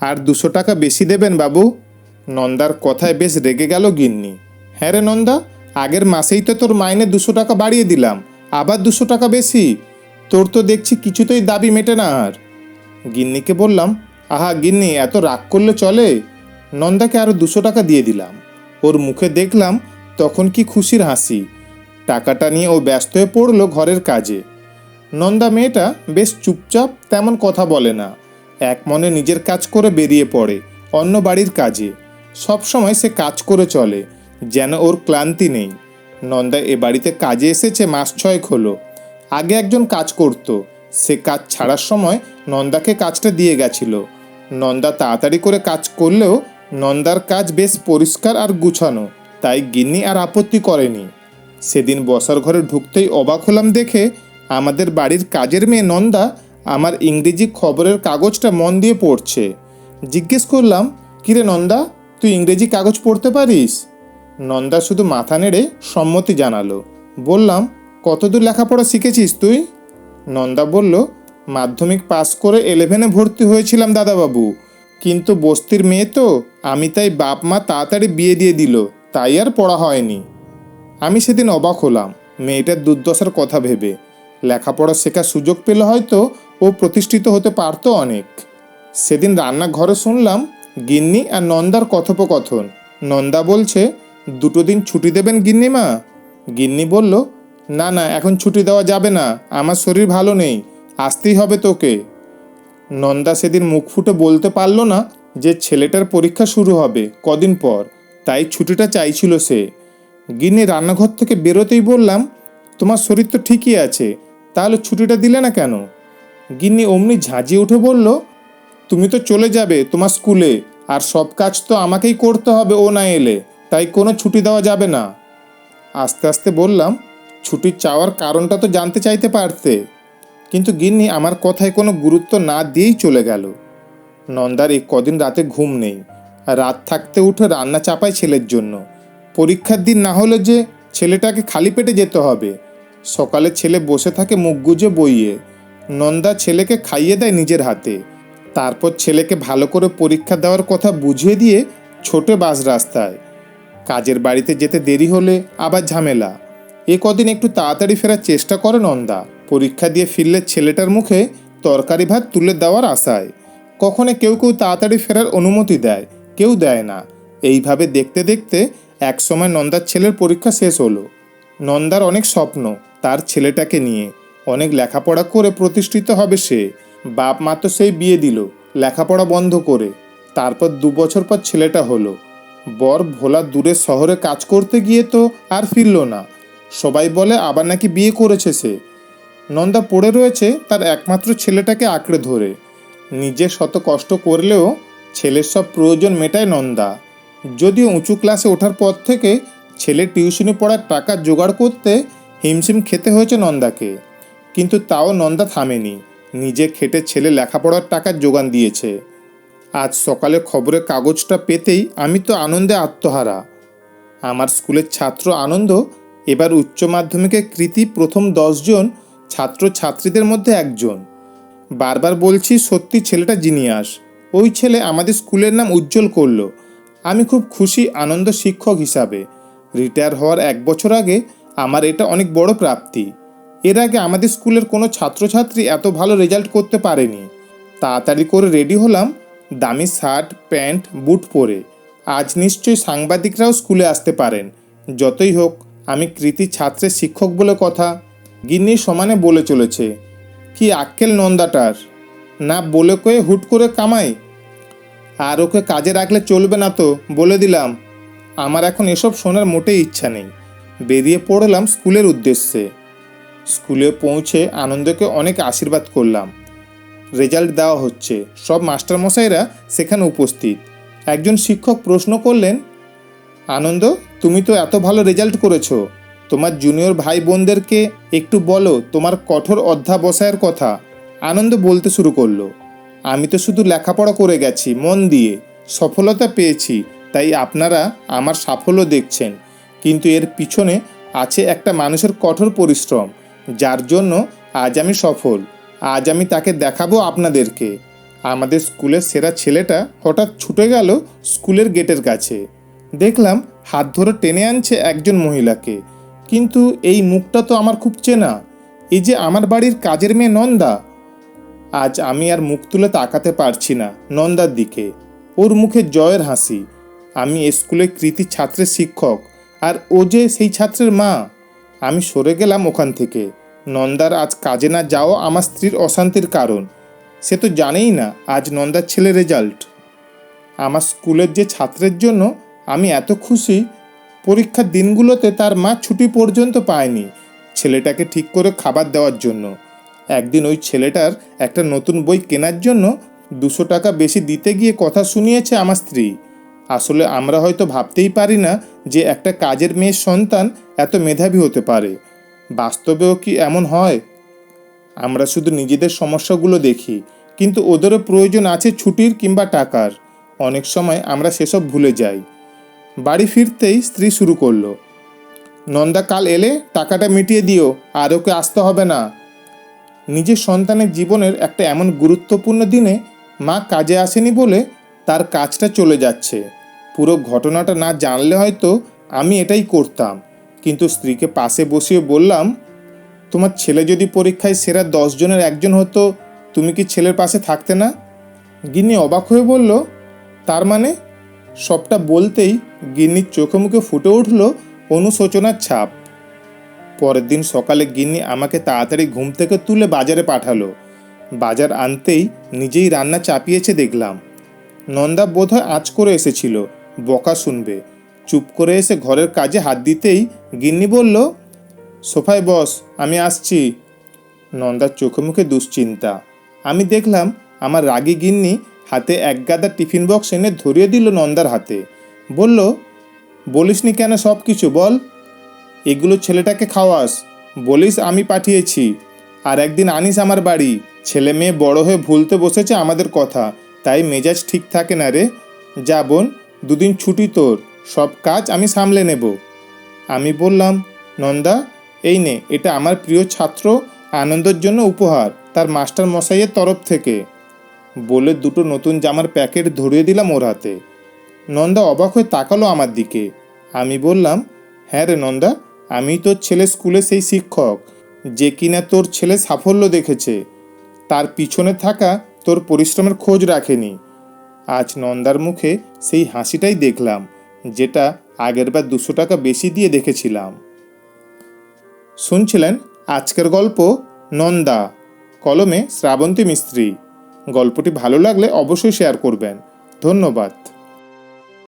আর দুশো টাকা বেশি দেবেন বাবু? নন্দার কথায় বেশ রেগে গেল গিন্নি। হ্যাঁ রে নন্দা, আগের মাসেই তো তোর মাইনে দুশো টাকা বাড়িয়ে দিলাম, আবার দুশো টাকা বেশি। তোর তো দেখছি কিছুতেই দাবি মেটে না আর। গিন্নিকে বললাম, আহা গিন্নি, এত রাগ করলে চলে? নন্দাকে আরও দুশো টাকা দিয়ে দিলাম। ওর মুখে দেখলাম তখন কি খুশির হাসি। টাকাটা নিয়ে ও ব্যস্ত হয়ে পড়ল ঘরের কাজে। নন্দা মেয়েটা বেশ চুপচাপ তেমন কথা বলে না। এক মনে নিজের কাজ করে বেরিয়ে পড়ে অন্য বাড়ির কাজে। সব সময় সে কাজ করে চলে, যেন ওর ক্লান্তি নেই। নন্দা এ বাড়িতে কাজে এসেছে মাস ছয়েক হলো। আগে একজন কাজ করত, সে কাজ ছাড়ার সময় নন্দাকে কাজটা দিয়ে গেছিল। নন্দা তাড়াতাড়ি করে কাজ করলেও নন্দার কাজ বেশ পরিষ্কার আর গুছানো, তাই গিন্নি আর আপত্তি করেনি। সেদিন বসার ঘরে ঢুকতেই অবাক হলাম দেখে আমাদের বাড়ির কাজের মেয়ে নন্দা আমার ইংরেজি খবরের কাগজটা মন দিয়ে পড়ছে। জিজ্ঞেস করলাম, কিরে নন্দা, তুই ইংরেজি কাগজ পড়তে পারিস? নন্দা শুধু মাথা নেড়ে সম্মতি জানালো। বললাম, কতদূর লেখাপড়া শিখেছিস তুই? নন্দা বলল, মাধ্যমিক পাস করে ইলেভেনে ভর্তি হয়েছিলাম দাদাবাবু। কিন্তু বস্তির মেয়ে তো, আমি তাই বাপ মা তাড়াতাড়ি বিয়ে দিয়ে দিল, তাই আর পড়া হয়নি। আমি সেদিন অবাক হলাম, মেয়েটার দুর্দশার কথা ভেবে। লেখাপড়া শেখার সুযোগ পেলে হয়তো ও প্রতিষ্ঠিত হতে পারতো অনেক। সেদিন রান্নাঘরে শুনলাম, গিন্নি আর নন্দার কথোপকথন। নন্দা বলছে, দুটো দিন ছুটি দেবেন গিন্নিমা গিন্নি বলল, না না, এখন ছুটি দেওয়া যাবে না, আমার শরীর ভালো নেই, আসতেই হবে তোকে। নন্দা সেদিন মুখ ফুটে বলতে পারল না যে ছেলেটার পরীক্ষা শুরু হবে কদিন পর, তাই ছুটিটা চাইছিল সে। গিন্নি রান্নাঘর থেকে বেরোতেই বললাম, তোমার শরীর তো ঠিকই আছে, তাহলে ছুটিটা দিলে না কেন? গিন্নি অমনি ঝাঁঝিয়ে উঠে বলল, তুমি তো চলে যাবে তোমার স্কুলে, আর সব কাজ তো আমাকেই করতে হবে ও না এলে, তাই কোনো ছুটি দেওয়া যাবে না। আস্তে আস্তে বললাম, ছুটি চাওয়ার কারণটা তো জানতে চাইতে পারতে। কিন্তু গিন্নি আমার কথায় কোনো গুরুত্ব না দিয়েই চলে গেল। নন্দার এই কদিন রাতে ঘুম নেই, রাত থাকতে উঠে রান্না চাপায় ছেলের জন্য। পরীক্ষার দিন না হলে যে ছেলেটাকে খালি পেটে যেতে হবে। সকালে ছেলে বসে থাকে মুখ গুজে বইয়ে। নন্দা ছেলেকে খাইয়ে দেয় নিজের হাতে। তারপর ছেলেকে ভালো করে পরীক্ষা দেওয়ার কথা বুঝিয়ে দিয়ে ছোটে বাস রাস্তায়। কাজের বাড়িতে যেতে দেরি হলে আবার ঝামেলা। এ কদিন একটু তাড়াতাড়ি ফেরার চেষ্টা করে নন্দা। পরীক্ষা দিয়ে ফিরলে ছেলেটার মুখে তরকারি ভাত তুলে দেওয়ার আশায়। কখনো কেউ কেউ তাড়াতাড়ি ফেরার অনুমতি দেয়, কেউ দেয় না। এইভাবে দেখতে দেখতে একসময় নন্দার ছেলের পরীক্ষা শেষ হলো। নন্দার অনেক স্বপ্ন তার ছেলেটাকে নিয়ে। অনেক লেখাপড়া করে প্রতিষ্ঠিত হবে সে। বাপ মা তো সেই বিয়ে দিল, লেখাপড়া বন্ধ করে। তারপর দু বছর পর ছেলেটা হলো। বর ভোলা দূরে শহরে কাজ করতে গিয়ে তো আর ফিরল না। সবাই বলে, আবার নাকি বিয়ে করেছে সে। নন্দা পড়ে রয়েছে, তার একমাত্র ছেলেটাকে আঁকড়ে ধরে। নিজে শত কষ্ট করলেও ছেলের সব প্রয়োজন মেটায় নন্দা। যদিও উঁচু ক্লাসে ওঠার পর থেকে ছেলে টিউশনি পড়ার টাকা জোগাড় করতে হিমশিম খেতে হয়েছে নন্দাকে। কিন্তু তাও নন্দা থামেনি। নিজে খেটে ছেলে লেখাপড়ার টাকার যোগান দিয়েছে। আজ সকালে খবরের কাগজটা পেতেই আমি তো আনন্দে আত্মহারা। আমার স্কুলের ছাত্র আনন্দ এবার উচ্চ মাধ্যমিকে কৃতি প্রথম দশজন ছাত্র ছাত্রীদের মধ্যে একজন। বারবার বলছি, সত্যি ছেলেটা জিনিয়াস। ওই ছেলে আমাদের স্কুলের নাম উজ্জ্বল করল। আমি খুব খুশি আনন্দ শিক্ষক হিসাবে। রিটায়ার হওয়ার এক বছর আগে আমার এটা অনেক বড় প্রাপ্তি। এর আগে আমাদের স্কুলের কোনো ছাত্রছাত্রী এত ভালো রেজাল্ট করতে পারেনি। তাড়াতাড়ি করে রেডি হলাম, দামি শার্ট, প্যান্ট, বুট পরে। আজ নিশ্চয়ই সাংবাদিকরাও স্কুলে আসতে পারেন। যতই হোক, আমি কৃতি ছাত্রের শিক্ষক বলে কথা। গিন্নি সমানে বলে চলেছে, কি আক্কেল নন্দাটার। না বলে কয়ে হুট করে কামাই। আর ওকে কাজে রাখলে চলবে না তো, বলে দিলাম। আমার এখন এসব শোনার মোটেই ইচ্ছা নেই। বেরিয়ে পড়লাম স্কুলের উদ্দেশ্যে। স্কুলে পৌঁছে আনন্দকে অনেক আশীর্বাদ করলাম। রেজাল্ট দেওয়া হচ্ছে। সব মাস্টারমশাইরা সেখানে উপস্থিত। একজন শিক্ষক প্রশ্ন করলেন, আনন্দ, তুমি তো এত ভালো রেজাল্ট করেছ। তোমার জুনিয়র ভাই বোনদেরকে একটু বলো, তোমার কঠোর অধ্যাবসায়ের কথা। আনন্দ বলতে শুরু করল, আমি তো শুধু লেখাপড়া করে গেছি, মন দিয়ে। সফলতা পেয়েছি, তাই আপনারা আমার সাফল্য দেখছেন। কিন্তু এর পিছনে আছে একটা মানুষের কঠোর পরিশ্রম। যার জন্য আজ আমি সফল। আজ আমি তাকে দেখাবো আপনাদেরকে। আমাদের স্কুলের সেরা ছেলেটা হঠাৎ ছুটে গেল স্কুলের গেটের কাছে। দেখলাম হাত ধরে টেনে আনছে একজন মহিলাকে। কিন্তু এই মুখটা তো আমার খুব চেনা। এই যে আমার বাড়ির কাজের মেয়ে নন্দা। আজ আমি আর মুখ তুলে তাকাতে পারছি না নন্দার দিকে। ওর মুখে জয়ের হাসি। আমি স্কুলের কৃতি ছাত্রের শিক্ষক। আর ও যে সেই ছাত্রের মা। আমি সরে গেলাম ওখান থেকে। নন্দার আজ কাজে না যাওয়া আমার স্ত্রীর অশান্তির কারণ। সে তো জানেই না আজ নন্দার ছেলে রেজাল্ট আমার স্কুলের যে ছাত্রের জন্য আমি এত খুশি, পরীক্ষার দিনগুলোতে তার মা ছুটি পর্যন্ত পায়নি ছেলেটাকে ঠিক করে খাবার দেওয়ার জন্য। একদিন ওই ছেলেটার একটা নতুন বই কেনার জন্য দুশো টাকা বেশি দিতে গিয়ে কথা শুনিয়েছে আমার স্ত্রী। আসলে আমরা হয়তো ভাবতেই পারি না যে একটা কাজের মেয়ের সন্তান এত মেধাবী হতে পারে। বাস্তবেও কি এমন হয়? আমরা শুধু নিজেদের সমস্যাগুলো দেখি, কিন্তু ওদেরও প্রয়োজন আছে ছুটির কিংবা টাকার। অনেক সময় আমরা সেসব ভুলে যাই। বাড়ি ফিরতেই স্ত্রী শুরু করল, নন্দা, কাল এলে টাকাটা মিটিয়ে দিও, আর ওকে আসতে হবে না। নিজের সন্তানের জীবনের একটা এমন গুরুত্বপূর্ণ দিনে মা কাজে আসেনি বলে তার কাজটা চলে যাচ্ছে। পুরো ঘটনাটা না জানলে হয়তো আমি এটাই করতাম। কিন্তু স্ত্রীকে পাশে বসিয়ে বললাম, তোমার ছেলে যদি পরীক্ষায় সেরা দশ জনের একজন হতো, তুমি কি ছেলের পাশে থাকতে না? গিন্নি অবাক হয়ে বলল, তার মানে? সবটা বলতেই গিন্নির চোখে মুখে ফুটে উঠল অনুশোচনার ছাপ। পরের দিন সকালে গিন্নি আমাকে তাড়াতাড়ি ঘুম থেকে তুলে বাজারে পাঠালো। বাজার আনতেই নিজেই রান্না চাপিয়েছে দেখলাম। নন্দা বোধহয় আঁচ করে এসেছিল। বকা শুনবে। চুপ করে এসে ঘরের কাজে হাত দিতেই গিন্নি বলল, সোফায় বস, আমি আসছি। নন্দার চোখে মুখে দুশ্চিন্তা। আমি দেখলাম আমার রাগী গিন্নি হাতে এক গাদা টিফিন বক্স এনে ধরিয়ে দিল নন্দার হাতে। বলল, বলিসনি কেন সব কিছু বল। এগুলো ছেলেটাকে খাওয়াস। বলিস আমি পাঠিয়েছি। আর একদিন আনিস আমার বাড়ি। ছেলে মেয়ে বড় হয়ে ভুলতে বসেছে আমাদের কথা। তাই মেজাজ ঠিক থাকে না রে। যা বোন দুদিন ছুটি তোর, সব কাজ আমি সামলে নেব। আমি বললাম, নন্দা, এই নে, এটা আমার প্রিয় ছাত্র, আনন্দের জন্য উপহার, তার মাস্টার মশাইয়ের তরফ থেকে। বলে দুটো নতুন জামার প্যাকেট ধরিয়ে দিলাম ওর হাতে। নন্দা অবাক হয়ে তাকালো আমার দিকে। আমি বললাম হ্যাঁ রে নন্দা, আমি তোর ছেলে স্কুলে সেই শিক্ষক, যে কিনা তোর ছেলে সাফল্য দেখেছে। তার পিছনে থাকা তোর পরিশ্রমের খোঁজ রাখেনি। আজ নন্দার মুখে সেই হাসিটাই দেখলাম, যেটা আগেরবার দুশো টাকা বেশি দিয়ে দেখেছিলাম। শুনছিলেন আজকের গল্প নন্দা, কলমে শ্রাবন্তী মিস্ত্রি। গল্পটি ভালো লাগলে অবশ্যই শেয়ার করবেন। ধন্যবাদ।